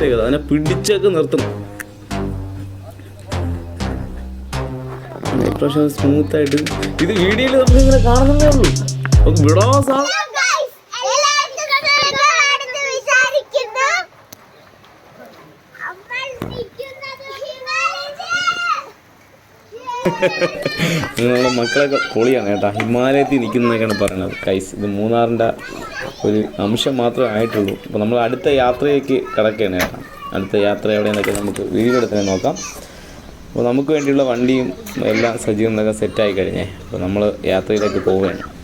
പ്രത്യേകത. അതിനെ പിടിച്ചൊക്കെ ഇപ്രാവശ്യം സ്മൂത്ത് ആയിട്ട് ഇത് വീഡിയോയിൽ നമ്മൾ ഇങ്ങനെ കാണുന്നതേ ഉള്ളൂ. നമുക്ക് വിടാ സാ നിങ്ങളുടെ മക്കളൊക്കെ പൊളിയാണ് കേട്ടോ. ഹിമാലയത്തിൽ നിൽക്കുന്നതൊക്കെയാണ് പറയുന്നത്. കൈസ് ഇത് മൂന്നാറിന്റെ ഒരു അംശം മാത്രമേ ആയിട്ടുള്ളൂ. അപ്പോൾ നമ്മൾ അടുത്ത യാത്രയ്ക്ക് കിടക്കുകയാണ് കേട്ടോ. അടുത്ത യാത്ര എവിടെയെന്നൊക്കെ നമുക്ക് വീഡിയോ എടുത്തേ നോക്കാം. അപ്പോൾ നമുക്ക് വേണ്ടിയുള്ള വണ്ടിയും എല്ലാം എന്നൊക്കെ സെറ്റായി കഴിഞ്ഞേ. അപ്പോൾ നമ്മൾ യാത്രയിലേക്ക് പോവുകയാണ്.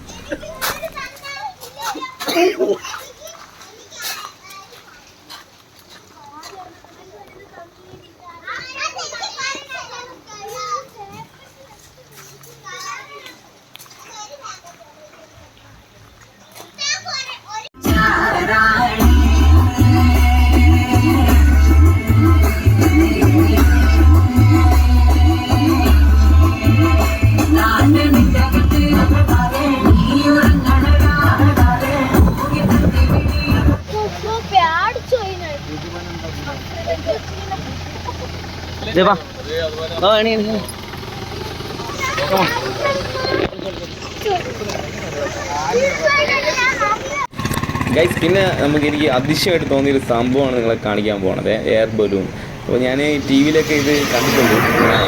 ഗൈസ് പിന്നെ നമുക്ക് എനിക്ക് അതിശയമായിട്ട് തോന്നിയൊരു സംഭവമാണ് നിങ്ങളെ കാണിക്കാൻ പോണത്. എയർ ബലൂൺ അപ്പോൾ ഞാൻ ടി വിയിലൊക്കെ ഇത് കണ്ടിട്ടുണ്ട്.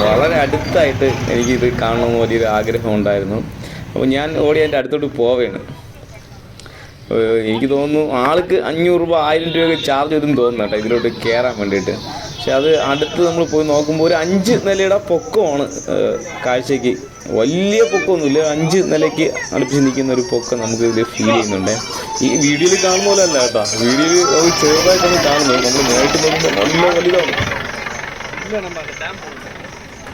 വളരെ അടുത്തായിട്ട് എനിക്കിത് കാണണമെന്ന് വലിയൊരു ആഗ്രഹം ഉണ്ടായിരുന്നു. അപ്പോൾ ഞാൻ ഓടി അതിന്റെ അടുത്തോട്ട് പോവുകയാണ് എനിക്ക് തോന്നുന്നു ആൾക്ക് അഞ്ഞൂറ് രൂപ ആയിരം രൂപയൊക്കെ ചാർജ് ചെയ്തും തോന്നുന്നു കേട്ടോ ഇതിലോട്ട് കയറാൻ വേണ്ടിയിട്ട്. പക്ഷെ അത് അടുത്ത് നമ്മൾ പോയി നോക്കുമ്പോൾ ഒരു അഞ്ച് നിലയുടെ പൊക്കമാണ് കാഴ്ചയ്ക്ക്. വലിയ പൊക്കമൊന്നുമില്ല അഞ്ച് നിലയ്ക്ക് അടുപ്പിച്ച് നിൽക്കുന്ന ഒരു പൊക്കം നമുക്ക് ഇതിൽ ഫീൽ ചെയ്യുന്നുണ്ട്. ഈ വീഡിയോയിൽ കാണുന്ന പോലെ അല്ല കേട്ടോ. വീഡിയോയിൽ അത് ചെറുതായിട്ടാണ് കാണുന്നത് നമ്മൾ നേരിട്ട് നോക്കുമ്പോൾ നല്ല വലുതാണ്.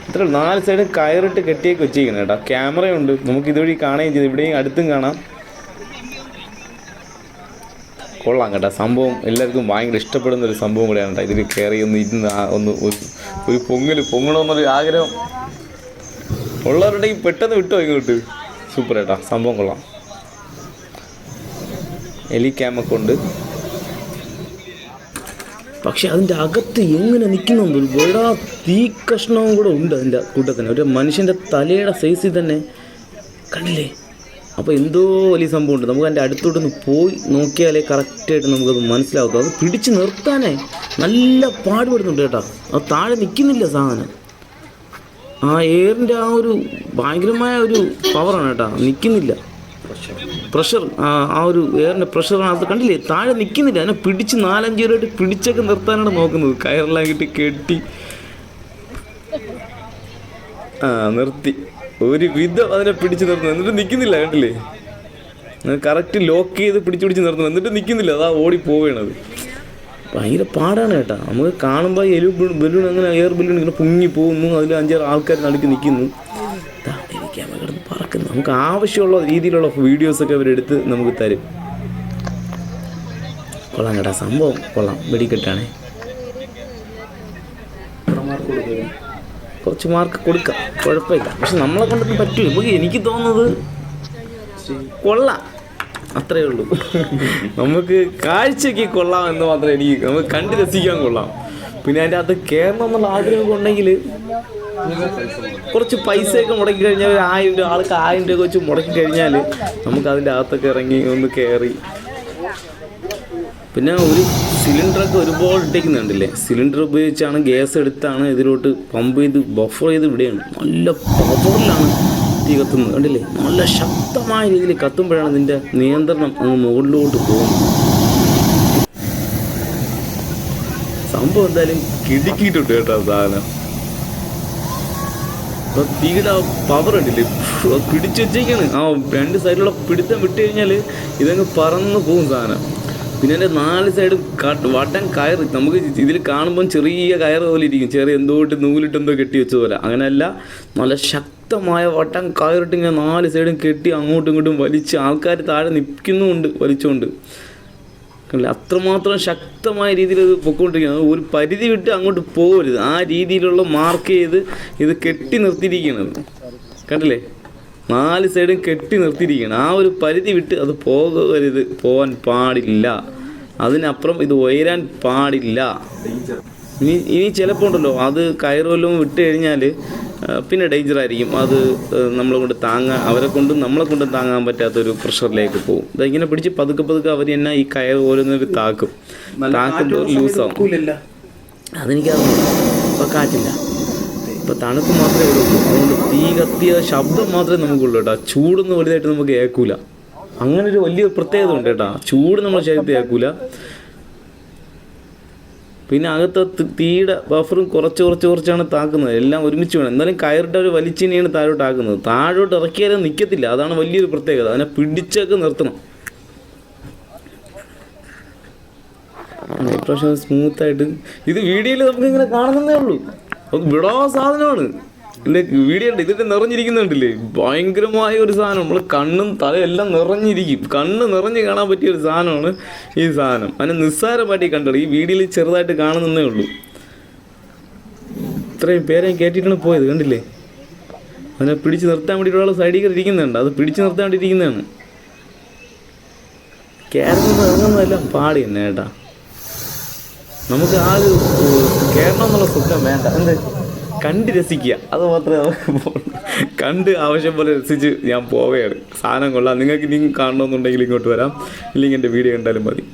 ഇത്ര നാല് സൈഡും കയറിട്ട് കെട്ടിയൊക്കെ വെച്ചിരിക്കണം കേട്ടോ. ക്യാമറയുണ്ട്. നമുക്ക് ഇതുവഴി കാണുകയും ചെയ്തു. ഇവിടെയും അടുത്തും കാണാം. കൊള്ളാം കേട്ടോ. സംഭവം എല്ലാവർക്കും ഭയങ്കര ഇഷ്ടപ്പെടുന്ന ഒരു സംഭവം കൂടെയാണ് കേട്ടോ. ഇതിൽ കയറി ഒന്ന് ഇരുന്ന് ഒന്ന് ഒരു പൊങ്ങൽ പൊങ്ങണമെന്നൊരു ആഗ്രഹം. ഉള്ളവരുണ്ടെങ്കിൽ പെട്ടെന്ന് വിട്ടോ ഇങ്ങോട്ട്. സൂപ്പർ ഏട്ടാ. സംഭവം കൊള്ളാം. എലി ക്യാമൊക്കെ ഉണ്ട്. പക്ഷെ അതിന്റെ അകത്ത് എങ്ങനെ നിൽക്കുന്നുണ്ട് ഒരു തീ കഷ്ണവും കൂടെ ഉണ്ട് അതിന്റെ കൂട്ടത്തിന്. ഒരു മനുഷ്യന്റെ തലയുടെ സൈസിൽ തന്നെ കണ്ടില്ലേ? അപ്പോൾ എന്തോ വലിയ സംഭവമുണ്ട്. നമുക്ക് അതിന്റെ അടുത്തോട്ടൊന്ന് പോയി നോക്കിയാലേ കറക്റ്റായിട്ട് നമുക്കത് മനസ്സിലാവും അത് പിടിച്ച് നിർത്താനേ നല്ല പാടുപെടുന്നുണ്ട് കേട്ടോ. അത് താഴെ നിൽക്കുന്നില്ല സാധനം. ആ എയറിന്റെ ആ ഒരു ഭയങ്കരമായ ഒരു പവറാണ് കേട്ടോ. നിൽക്കുന്നില്ല പ്രഷർ ആ ഒരു എയറിന്റെ പ്രഷറാണ് അത് കണ്ടില്ലേ? താഴെ നിൽക്കുന്നില്ല അതിനെ പിടിച്ച് നാലഞ്ച് പേരായിട്ട് പിടിച്ചൊക്കെ നിർത്താനാണ് നോക്കുന്നത്. കയറെല്ലാം കിട്ടി കെട്ടി. ആ നിർത്തി. ഒരു വിധം അതിനെ പിടിച്ചു നിർത്തുന്നു. എന്നിട്ട് നിൽക്കുന്നില്ല കണ്ടില്ലേ? കറക്റ്റ് ലോക്ക് ചെയ്ത് പിടിച്ചു പിടിച്ച് നിർത്തുന്നു. എന്നിട്ട് നിൽക്കുന്നില്ല അതാ ഓടി പോവുകയാണത് ഭയങ്കര പാടാണ് കേട്ടോ. നമുക്ക് കാണുമ്പോൾ എലു ബലൂൺ അങ്ങനെ എയർ ബലൂൺ ഇങ്ങനെ പൊങ്ങി പോകുന്നു. അതിൽ അഞ്ചാറ് ആൾക്കാർ നടുക്ക് നിൽക്കുന്നു കിടന്ന് പറക്കുന്നു. നമുക്ക് ആവശ്യമുള്ള രീതിയിലുള്ള വീഡിയോസൊക്കെ അവരെടുത്ത് നമുക്ക് തരും. കൊള്ളാം കേട്ടോ. സംഭവം കൊള്ളാം. വെടിക്കെട്ടാണേ. കുറച്ച് മാർക്ക് കൊടുക്കാം. കുഴപ്പമില്ല. പക്ഷെ നമ്മളെ കൊണ്ടൊന്നും പറ്റൂല. നമുക്ക് എനിക്ക് തോന്നുന്നത് കൊള്ളാം. അത്രേ ഉള്ളൂ. നമുക്ക് കാഴ്ചയ്ക്ക് കൊള്ളാം എന്ന് മാത്രമേ എനിക്ക് നമുക്ക് കണ്ട് രസിക്കാൻ കൊള്ളാം. പിന്നെ അതിന്റെ അകത്ത് കയറണം എന്നുള്ള ആഗ്രഹമൊക്കെ ഉണ്ടെങ്കിൽ കുറച്ച് പൈസയൊക്കെ മുടക്കി കഴിഞ്ഞാൽ ഒരു ആയിരം രൂപ ആൾക്ക് ആയിരം രൂപ വെച്ച് മുടക്കി കഴിഞ്ഞാൽ നമുക്ക് അതിന്റെ അകത്തൊക്കെ ഇറങ്ങി ഒന്ന് കയറി പിന്നെ ഒരു സിലിണ്ടറൊക്കെ ഒരുപാട് ഇട്ടേക്കുന്നുണ്ടല്ലേ? സിലിണ്ടർ ഉപയോഗിച്ചാണ് ഗ്യാസ് എടുത്താണ് ഇതിലോട്ട് പമ്പ് ചെയ്ത് ബഫർ ചെയ്ത് വിടുകയാണ് നല്ല പവറിലാണ് തീ കത്തുന്നത്. കണ്ടില്ലേ? നല്ല ശക്തമായ രീതിയിൽ കത്തുമ്പോഴാണ് ഇതിന്റെ നിയന്ത്രണം അങ്ങ് മുകളിലോട്ട് പോകുന്നത്. സംഭവം എന്തായാലും കിടുക്കിയിട്ടുണ്ട് കേട്ടോ സാധനം. അപ്പൊ തീയുടെ ആ പവർ ഉണ്ടല്ലേ പിടിച്ചു വെച്ചേക്കാണ്. ആ രണ്ട് സൈഡിലുള്ള പിടുത്തം വിട്ട് കഴിഞ്ഞാൽ ഇതങ്ങ് പറന്ന് പോകും സാധനം. പിന്നെ എന്റെ നാല് സൈഡും കട്ട് വട്ടൻ കയറ് നമുക്ക് ഇതിൽ കാണുമ്പം ചെറിയ കയറ് പോലെ ഇരിക്കും. ചെറിയ എന്തോ ഇട്ട് നൂലിട്ടെന്തോ കെട്ടി വെച്ച പോലെ. അങ്ങനെയല്ല നല്ല ശക്തമായ വട്ടൻ കയറിട്ട് ഇങ്ങനെ നാല് സൈഡും കെട്ടി അങ്ങോട്ടും ഇങ്ങോട്ടും വലിച്ച് ആൾക്കാർ താഴെ നിൽക്കുന്നുമുണ്ട് വലിച്ചുകൊണ്ട് കണ്ടില്ലേ? അത്രമാത്രം ശക്തമായ രീതിയിൽ ഇത് പൊക്കോണ്ടിരിക്കുന്നത് ഒരു പരിധി വിട്ട് അങ്ങോട്ട് പോകരുത് ആ രീതിയിലുള്ള മാർക്ക് ചെയ്ത് ഇത് കെട്ടി നിർത്തിയിരിക്കുന്നത് കണ്ടില്ലേ? നാല് സൈഡും കെട്ടി നിർത്തിയിരിക്കണം ആ ഒരു പരിധി വിട്ട് അത് പോകരുത്. പോകാൻ പാടില്ല. അതിനപ്പുറം ഇത് ഉയരാൻ പാടില്ല. ഇനി ഇനി ചിലപ്പോൾ ഉണ്ടല്ലോ അത് കയറുമല്ലോ വിട്ട് കഴിഞ്ഞാൽ പിന്നെ ഡേഞ്ചർ ആയിരിക്കും. അത് നമ്മളെ കൊണ്ട് താങ്ങാൻ അവരെ കൊണ്ടും നമ്മളെ കൊണ്ടും താങ്ങാൻ പറ്റാത്തൊരു പ്രഷറിലേക്ക് പോകും. ഇതിങ്ങനെ പിടിച്ച് പതുക്കെ പതുക്കെ അവർ തന്നെ ഈ കയർ ഓരോന്നൊരു താക്കും. താക്കുമ്പോൾ ലൂസാവും അതെനിക്കറിയില്ല. ഇപ്പം കാറ്റില്ല. ഇപ്പം തണുപ്പ് മാത്രമേ ഇവിടെ ഉള്ളൂ. അതുകൊണ്ട് തീ കത്തിയ ശബ്ദം മാത്രമേ നമുക്കുള്ളൂ കേട്ടോ. ചൂടൊന്നും വലുതായിട്ട് നമുക്ക് കേൾക്കൂല അങ്ങനെ ഒരു വലിയ പ്രത്യേകത ഉണ്ട് കേട്ടോ. ചൂട് നമ്മൾ ശരീരത്തിൽ കേൾക്കൂല പിന്നെ അകത്തെ തീയുടെ ബഫറും കുറച്ച് കുറച്ച് കുറച്ചാണ് താക്കുന്നത്. എല്ലാം ഒരുമിച്ച് വേണം. എന്നാലും കയറിട്ട് അവർ വലിച്ചിനെയാണ് താഴോട്ട് ആക്കുന്നത്. താഴോട്ട് ഇറക്കിയാലും നിൽക്കത്തില്ല അതാണ് വലിയൊരു പ്രത്യേകത. അതിനെ പിടിച്ചൊക്കെ നിർത്തണം. ഇപ്രാവശ്യം സ്മൂത്തായിട്ട് ഇത് വീഡിയോയിൽ നമുക്ക് ഇങ്ങനെ കാണുന്നതേ ഉള്ളൂ. അത് വിടാ സാധനമാണ്. വീഡിയോ ഉണ്ട് ഇതിന്റെ നിറഞ്ഞിരിക്കുന്നുണ്ടല്ലേ? ഭയങ്കരമായ ഒരു സാധനം. നമ്മൾ കണ്ണും തലയെല്ലാം നിറഞ്ഞിരിക്കും. കണ്ണ് നിറഞ്ഞു കാണാൻ പറ്റിയ ഒരു സാധനമാണ് ഈ സാധനം. അതിനെ നിസ്സാരമായിട്ട് കണ്ടത് ഈ വീഡിയോയിൽ ചെറുതായിട്ട് കാണുന്നേ ഉള്ളൂ. ഇത്രയും പേരെ കയറ്റിയിട്ടാണ് പോയത് കണ്ടില്ലേ? അതിനെ പിടിച്ചു നിർത്താൻ വേണ്ടിയിട്ടുള്ള സൈഡിൽ ഇരിക്കുന്നുണ്ട്. അത് പിടിച്ചു നിർത്താൻ വേണ്ടിയിരിക്കുന്നതാണ് കേരളം ഇറങ്ങുന്നതെല്ലാം പാടി തന്നെ കേട്ടാ നമുക്ക് ആ ഒരു കേരളം എന്നുള്ള സുഖം വേണ്ട. എന്ത്? കണ്ട് രസിക്കുക. അത് മാത്രമേ നമുക്ക് കണ്ട് ആവശ്യം പോലെ രസിച്ച് ഞാൻ പോവുകയാണ്. സാധനം കൊള്ളാം. നിങ്ങൾക്ക് ഇനിയും കാണണമെന്നുണ്ടെങ്കിൽ ഇങ്ങോട്ട് വരാം. ഇല്ലെങ്കിൽ എന്റെ വീഡിയോ കണ്ടാലും മതി.